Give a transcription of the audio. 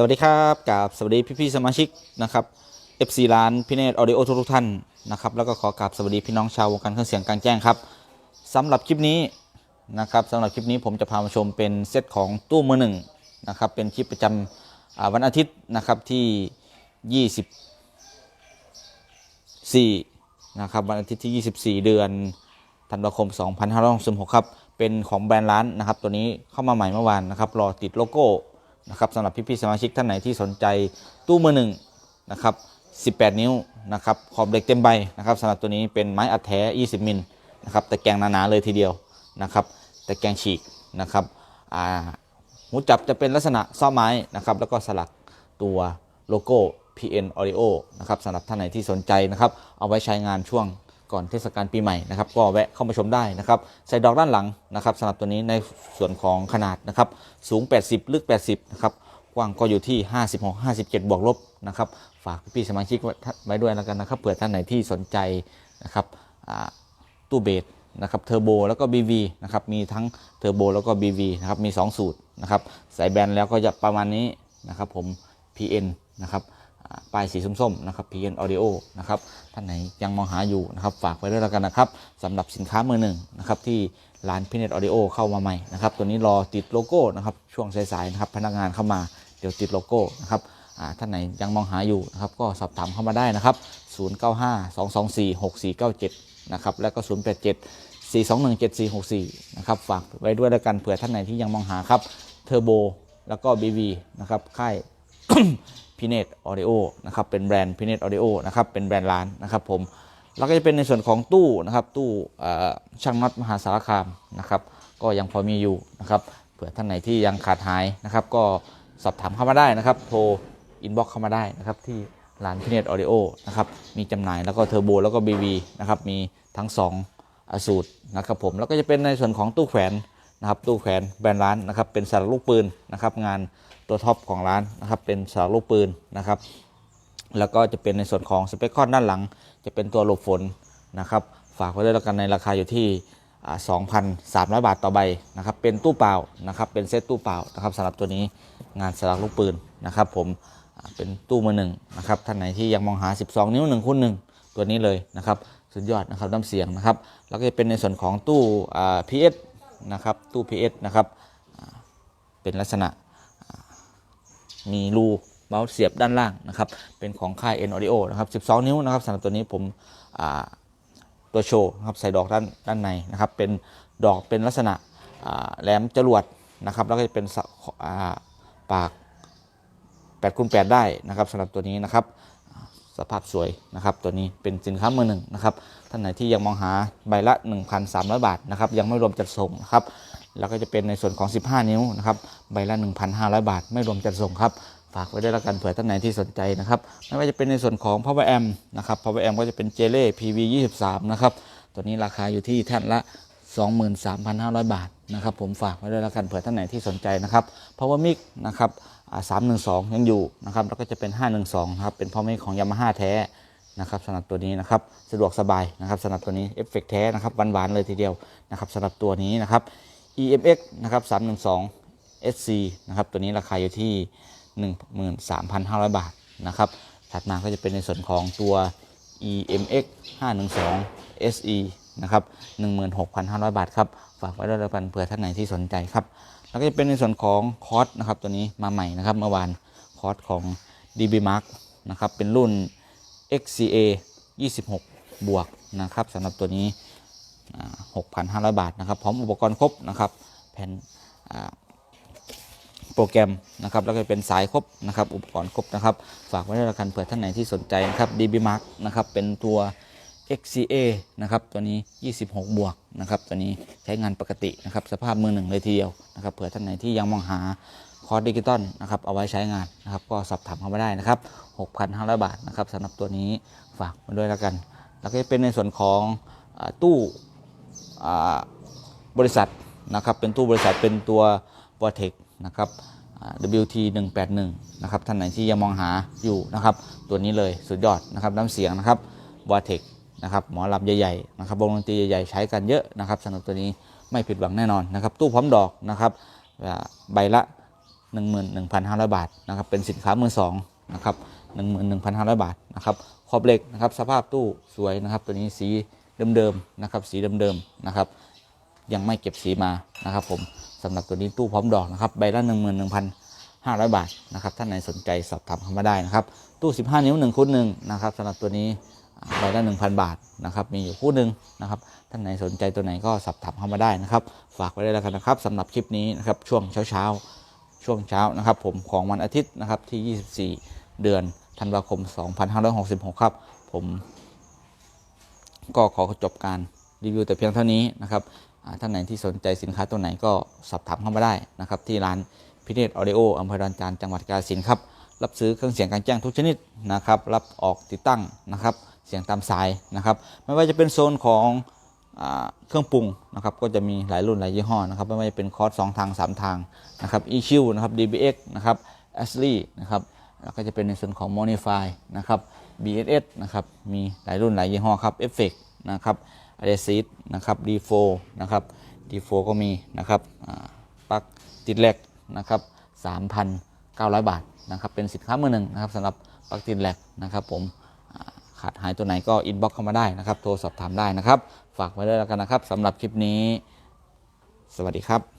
สวัสดีครับกับสวัสดีพี่ๆสมาชิกนะครับ FC ร้านพี่เนตออดิโอทุกท่านนะครับแล้วก็ขอกราบสวัสดีพี่น้องชาววงการเครื่องเสียงกลางแจ้งครับสำหรับคลิปนี้นะครับสำหรับคลิปนี้ผมจะพามาชมเป็นเซตของตู้มือหนึ่งนะครับเป็นคลิปประจำอ่าวันอาทิตย์นะครับที่ 24นะครับวันอาทิตย์ที่ 24 เดือนธันวาคม 2566ครับเป็นของแบรนด์ร้านนะครับตัวนี้เข้ามาใหม่เมื่อวานนะครับรอติดโลโก้ นะครับสำหรับพี่ๆสมาชิกท่านไหนที่สนใจตู้มือหนึ่งนะครับ18 นิ้วนะครับขอบเหล็กเต็มใบนะครับสำหรับตัวนี้เป็นไม้อัดแท้ 20 มิลนะครับตะแกรงหนาๆเลยทีเดียวนะครับตะแกรงฉีกนะครับอ่าหูจับจะเป็นลักษณะซ้อไม้นะครับแล้วก็สลักตัวโลโก้ PN Audio นะครับสำหรับท่านไหนที่สนใจนะครับเอาไว้ใช้งานช่วง ก่อนเทศกาลปีใหม่นะครับก็แวะเข้ามาชมได้นะครับใส่ดอกด้านหลังนะครับสำหรับตัวนี้ในส่วนของขนาดนะครับสูง 80 ลึก 80นะครับกว้างก็อยู่ที่ 56 57 บวกลบนะครับฝากพี่สมาชิกไว้ด้วยแล้วกันนะครับเผื่อท่านไหนที่สนใจนะครับตู้เบสนะครับเทอร์โบแล้วก็ BV นะครับมีทั้งเทอร์โบแล้วก็ BV นะครับมี 2 สูตรนะครับใส่แบนแล้วก็จะประมาณนี้นะครับผม PN นะครับ ป้ายสีส้มๆนะครับ PN Audio นะครับท่านไหนยังมองหาอยู่นะครับฝากไว้ด้วยแล้วกันนะครับสำหรับสินค้ามือหนึ่งนะครับที่ร้านพิเนตออดิโอเข้ามาใหม่นะครับตัวนี้รอติดโลโก้นะครับช่วงสายๆนะครับพนักงานเข้ามาเดี๋ยวติดโลโก้นะครับท่านไหนยังมองหาอยู่นะครับก็สอบถามเข้ามาได้นะครับ 0952246497 นะครับแล้วก็ 087 4217464 นะครับฝากไว้ด้วยแล้วกันเผื่อท่านไหนที่ยังมองหาครับเทอร์โบแล้วก็ BV นะครับค่าย พิเนตออดิโอนะครับเป็นแบรนด์พิเนตออดิโอนะครับเป็นแบรนด์ร้านนะครับผมแล้วก็จะเป็นในส่วนของตู้นะครับตู้ช่างน็อตมหาสารคามนะครับก็ยังพอมีอยู่นะครับเผื่อท่านไหนที่ยังขาดหายนะครับ ก็สอบถามเข้ามาได้นะครับโทรอินบ็อกเข้ามาได้นะครับที่ร้านพิเนตออดิโอนะครับมีจำหน่ายแล้วก็เทอร์โบแล้วก็ BV นะครับมีทั้ง 2 อสูตรนะครับผมแล้วก็จะเป็นในส่วนของตู้แขวน นะครับตู้แขวนแบรนด์ร้านนะครับเป็นสารลูกปืนนะครับงานตัวท็อปของร้านนะครับเป็นสารลูกปืนนะครับแล้วก็จะเป็นในส่วนของสเปคคอนด้านหลัง จะเป็นตัวหลบฝนนะครับฝากไว้ด้วยแล้วกันในราคาอยู่ที่อ่า2,300 บาทต่อใบนะครับเป็นตู้เปล่านะครับเป็นเซตตู้เปล่านะครับสำหรับตัวนี้งานสลักลูกปืนนะครับผมเป็นตู้มือหนึ่งนะครับท่านไหนที่ยังมองหา 12 นิ้ว1คูณ1ตัวนี้เลยนะครับสุดยอดนะครับน้ำเสียงนะครับแล้วก็จะเป็นในส่วนของตู้ PS นะครับตู้ PS นะครับเป็นลักษณะมีรูเมาส์เสียบด้านล่างนะครับเป็นของค่าย N Audio นะครับ 12 นิ้วนะครับสำหรับตัวนี้ผมตัวโชว์นะครับใส่ดอกด้านด้านในนะครับเป็นดอกเป็นลักษณะแหลมจรวดนะครับแล้วก็จะเป็นปาก8คูณ8ได้นะครับสำหรับตัวนี้นะครับ สภาพสวยนะครับ ตัวนี้เป็นสินค้ามือหนึ่งนะครับ ท่านไหนที่ยังมองหาใบละ 1,300 บาทนะครับ ยังไม่รวมจัดส่งนะครับ แล้วก็จะเป็นในส่วนของ 15 นิ้วนะครับ ใบละ 1,500 บาท ไม่รวมจัดส่งครับ ฝากไว้ได้แล้วกันเผื่อท่านไหนที่สนใจนะครับ ไม่ว่าจะเป็นในส่วนของ power amp นะครับ power amp ก็จะเป็นเจเล่ PV 23นะครับ ตัวนี้ราคาอยู่ที่แท่นละ 23,500 บาท นะครับผมฝากไว้ด้วยแล้วกันเผื่อท่านไหนที่สนใจนะครับ power mic นะครับสามหนึ่งสองยังอยู่นะครับแล้วก็จะเป็น512นะครับเป็น power mic ของ Yamaha แท้นะครับสำหรับตัวนี้นะครับสะดวกสบายนะครับสำหรับตัวนี้เอฟเฟกแท้นะครับหวานๆเลยทีเดียวนะครับสำหรับตัวนี้นะครับ EMX นะครับ312 SC นะครับตัวนี้ราคาอยู่ที่ 13,500 บาทนะครับถัดมาก็จะเป็นในส่วนของตัว EMX 512 SE นะครับ16,500 บา t ครับฝากไว้ด้วยแล้วกันเผื่อท่านไหนที่สนใจครับแล้วก็จะเป็นในส่วนของคอร์สนะครับตัวนี้มาใหม่นะครับเมื่อวานคอร์สของ DB Mark นะครับเป็นรุ่น XCA 26 บวกนะครับสำหรับตัวนี้อ่า6,500 บาทนะครับพร้อมอุปกรณ์ครบนะครับแผ่นโปรแกรมนะครับแล้วก็เป็นสายครบนะครับอุปกรณ์ครบนะครับฝากไว้ด้วยละกันเผื่อท่านไหนที่สนใจนะครับ DB Mark นะครับเป็นตัว XCA นะครับตัวนี้ 26 บวกนะครับตัวนี้ใช้งานปกตินะครับสภาพมือหนึ่งเลยทีเดียวนะครับเผื่อท่านไหนที่ยังมองหาคอร์สดิจิตอลนะครับเอาไว้ใช้งานนะครับก็สอบถามเข้ามาได้นะครับ 6,500 บาทนะครับสำหรับตัวนี้ฝากมาด้วยแล้วกัน แล้วก็เป็นในส่วนของอตู้บริษัทนะครับเป็นตู้บริษัทเป็นตัว v o r t e x นะครับอ่า WT 181นะครับท่านไหนที่ยังมองหาอยู่นะครับตัวนี้เลยสุดยอดนะครับน้ำเสียงนะครับ v o r t e x นะครับหมอลำใหญ่ๆนะครับวงดนตรีใหญ่ๆใช้กันเยอะนะครับสำหรับตัวนี้ไม่ผิดหวังแน่นอนนะครับตู้พร้อมดอกนะครับอ่าใบละ 11,500 บาทนะครับเป็นสินค้ามือสองนะครับ11,500 บาทนะครับขอบเหล็กนะครับสภาพตู้สวยนะครับ ตัวนี้สีเดิมๆนะครับสีเดิมๆนะครับยังไม่เก็บสีมานะครับผมสำหรับตัวนี้ตู้พร้อมดอกนะครับใบละ 11,500 บาทนะครับท่านไหนสนใจสอบถามเข้ามาได้นะครับตู้ 15 นิ้ว1คูณ1นะครับสำหรับตัวนี้ ใบละ1,000 บาทนะครับ มีอยู่คู่หนึ่งนะครับ ท่านไหนสนใจตัวไหนก็สอบถามเข้ามาได้นะครับ ฝากไว้ได้แล้วกันนะครับสำหรับคลิปนี้นะครับช่วงเช้าๆ ช่วงเช้านะครับ ผมของวันอาทิตย์นะครับที่ 24 เดือนธันวาคม 2566 ครับ ผมก็ขอจบการรีวิวแต่เพียงเท่านี้นะครับท่านไหนที่สนใจสินค้าตัวไหนก็สอบถามเข้ามาได้นะครับ ที่ร้านพิเนตออดิโออำเภอดอนจานจังหวัดกาฬสินครับ รับซื้อเครื่องเสียงการแจ้งทุกชนิดนะครับ รับออกติดตั้งนะครับ เสียงตามสายนะครับ ไม่ว่าจะเป็นโซนของอเครื่องปรุงนะครับก็จะมีหลายรุ่นหลายยี่ห้อนะครับไม่ว่าจะเป็นคอร์สสองทาง 3 ทางนะครับ EQ นะครับ DBX นะครับ Ashley นะครับแล้วก็จะเป็นในส่วนของ Monify นะครับ BSS นะครับมีหลายรุ่นหลายยี่ห้อครับ Effect นะครับ a d e s i t นะครับ D4 นะครับ D4 ก็มีนะครับปลั๊กติดเหล็กนะครับ3,900 บาทนะครับเป็นสินค้ามือหนึ่งนะครับสำหรับปลั๊กติดเหล็กนะครับผม ขาดหายตัวไหนก็อินบ็อกเข้ามาได้นะครับ โทรสอบถามได้นะครับ ฝากไว้ด้วยแล้วกันนะครับสำหรับคลิปนี้ สวัสดีครับ